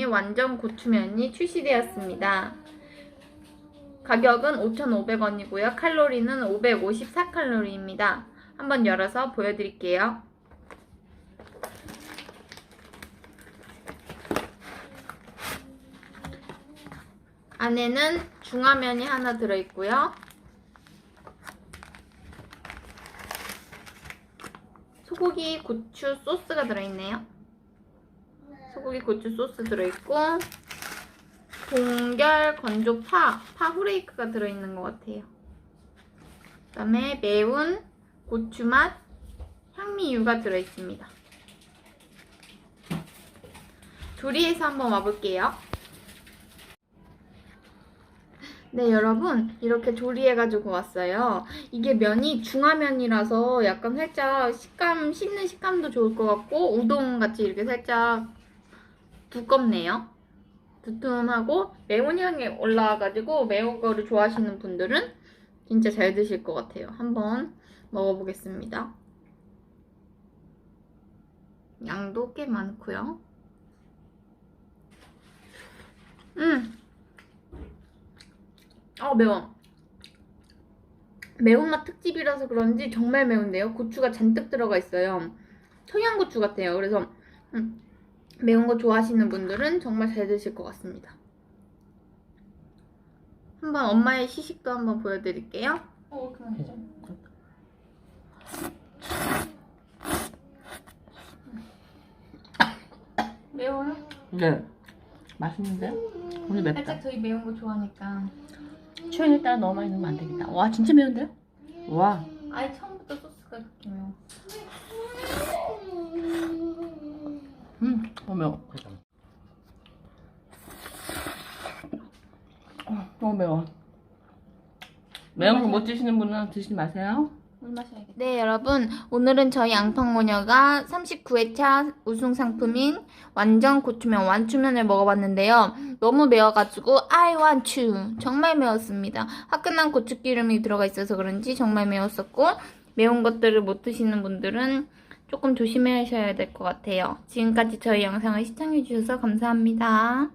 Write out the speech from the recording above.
상품이 완전 고추면이 출시되었습니다. 가격은 5,500원이고요. 칼로리는 554칼로리입니다. 한번 열어서 보여드릴게요. 안에는 중화면이 하나 들어있고요. 소고기 고추 소스가 들어있네요. 소고기 고추 소스 들어있고 동결 건조 파, 파 후레이크가 들어있는 것 같아요. 그 다음에 매운 고추 맛 향미유가 들어있습니다. 조리해서 한번 와볼게요. 네, 여러분. 이렇게 조리해가지고 왔어요. 이게 면이 중화면이라서 약간 살짝 식감, 씹는 식감도 좋을 것 같고, 우동같이 이렇게 살짝 두껍네요. 두툼하고, 매운 향이 올라와가지고, 매운 거를 좋아하시는 분들은 진짜 잘 드실 것 같아요. 한번 먹어보겠습니다. 양도 꽤 많고요. 음! 어 매워 매운맛 특집이라서 그런지 정말 매운데요 고추가 잔뜩 들어가 있어요 청양고추 같아요 그래서 음, 매운 거 좋아하시는 분들은 정말 잘 드실 것 같습니다 한번 엄마의 시식도 한번 보여드릴게요 어 매워요? 네. 맛있는데? 오늘 맵다. 살짝 저희 매운 거 좋아하니까 취향에 따라 너무 많이 넣으면 안 되겠다. 와, 진짜 매운데요? 와. 아예 처음부터 소스가 그렇게 매워 음, 너무 매워. 어, 너무 매워. 매운 거 못 드시는 분은 드시지 마세요. 물 마셔야겠다. 네, 여러분. 오늘은 저희 양팡모녀가 39회차 우승 상품인 완전 고추면 완추면을 먹어봤는데요. 너무 매워가지고 I want you. 정말 매웠습니다. 화끈한 고추기름이 들어가 있어서 그런지 정말 매웠었고 매운 것들을 못 드시는 분들은 조금 조심하셔야 될 것 같아요. 지금까지 저희 영상을 시청해주셔서 감사합니다.